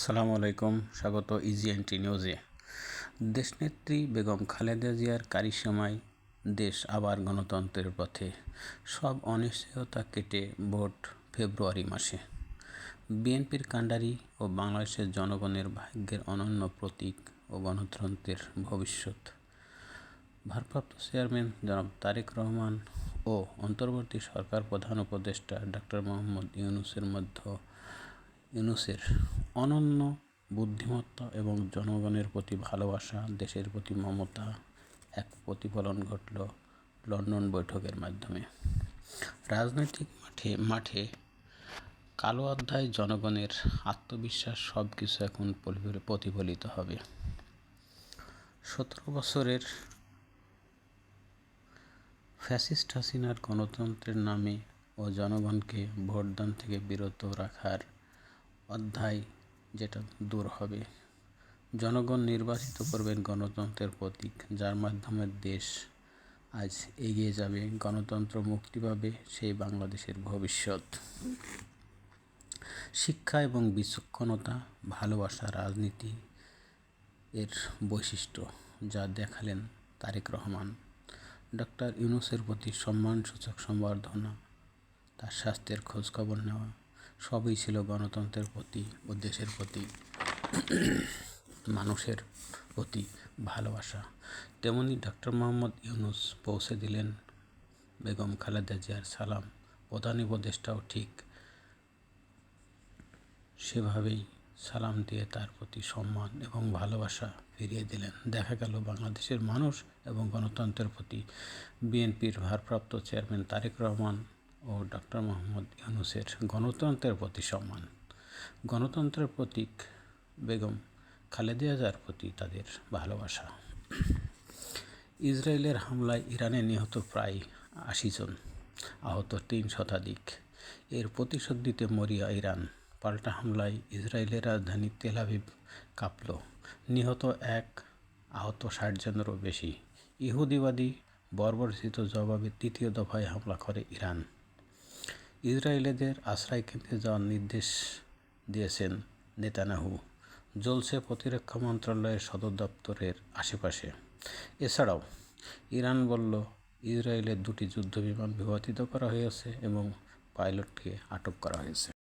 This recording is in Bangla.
আসসালামু আলাইকুম, স্বাগত ইজিএনটি নিউজে দেশনেত্রী বেগম খালেদা জিয়ার কারিশমায় দেশ আবার গণতন্ত্রের পথে। সব অনিশ্চয়তা কেটে ভোট ফেব্রুয়ারি মাসে। বিএনপির কাণ্ডারি ও বাংলাদেশের জনগণের ভাগ্যের অনন্য প্রতীক ও গণতন্ত্রের ভবিষ্যৎ। ভারপ্রাপ্ত চেয়ারম্যান জনাব তারেক রহমান ও অন্তর্বর্তী সরকার প্রধান উপদেষ্টা ডক্টর মোহাম্মদ ইউনুসের মধ্য ইউনুসের অনন্য বুদ্ধিমত্তা এবং জনগণের প্রতি ভালোবাসা, দেশের প্রতি মমতা, এক প্রতিফলন ঘটল লন্ডন বৈঠকের মাধ্যমে। রাজনৈতিক মাঠে মাঠে কালো অধ্যায় জনগণের আত্মবিশ্বাস সব কিছু এখন প্রতিফলিত হবে। সতেরো বছরের ফ্যাসিস্ট হাসিনার গণতন্ত্রের নামে ও জনগণকে ভোটদান থেকে বিরত রাখার অধ্যায় যেটা দূর হবে। জনগণ নির্বাচিত করবেন গণতন্ত্রের প্রতীক, যার মাধ্যমে দেশ আজ এগিয়ে যাবে, গণতন্ত্র মুক্তি পাবে, সেই বাংলাদেশের ভবিষ্যৎ। শিক্ষা এবং বিচক্ষণতা, ভালোবাসা, রাজনীতি এর বৈশিষ্ট্য যা দেখালেন তারেক রহমান। ডক্টর ইউনুসের প্রতি সম্মানসূচক সম্বর্ধনা, তার স্বাস্থ্যের খোঁজখবর নেওয়া সবই ছিল গণতন্ত্রের প্রতি ও দেশের প্রতি, মানুষের প্রতি ভালোবাসা। তেমনি ডক্টর মোহাম্মদ ইউনুস পৌঁছে দিলেন বেগম খালেদা জিয়ার সালাম। প্রধান উপদেষ্টাও ঠিক সেভাবেই সালাম দিয়ে তার প্রতি সম্মান এবং ভালোবাসা ফিরিয়ে দিলেন। দেখা গেল বাংলাদেশের মানুষ এবং গণতন্ত্রের প্রতি বিএনপির ভারপ্রাপ্ত চেয়ারম্যান তারেক রহমান ও ডক্টর মোহাম্মদ ইউনুসের গণতন্ত্রের প্রতি সম্মান। গণতন্ত্রের প্রতীক বেগম খালেদা জিয়ার প্রতি তাদের ভালোবাসা। ইসরায়েলের হামলায় ইরানে নিহত প্রায় আশি জন আহত তিন শতাধিক। এর প্রতিশোধ দিতে মরিয়া, ইরান। পাল্টা হামলায় ইসরায়েলের রাজধানী তেলাভিভ কাঁপল। নিহত এক, আহত ষাট জনেরও বেশি। ইহুদিবাদী বর্বরচিত জবাবে তৃতীয় দফায় হামলা করে ইরান। ইসরায়েলিদের আশ্রয়কেন্দ্রে যাওয়ার নির্দেশ দিয়েছেন নেতানাহু, জ্বলছে প্রতিরক্ষা মন্ত্রণালয়ের সদর দপ্তরের আশেপাশে। এছাড়াও, ইরান বলল ইসরায়েলের দুটি যুদ্ধবিমান বিবর্তিত করা হয়েছে এবং পাইলটকে আটক করা হয়েছে।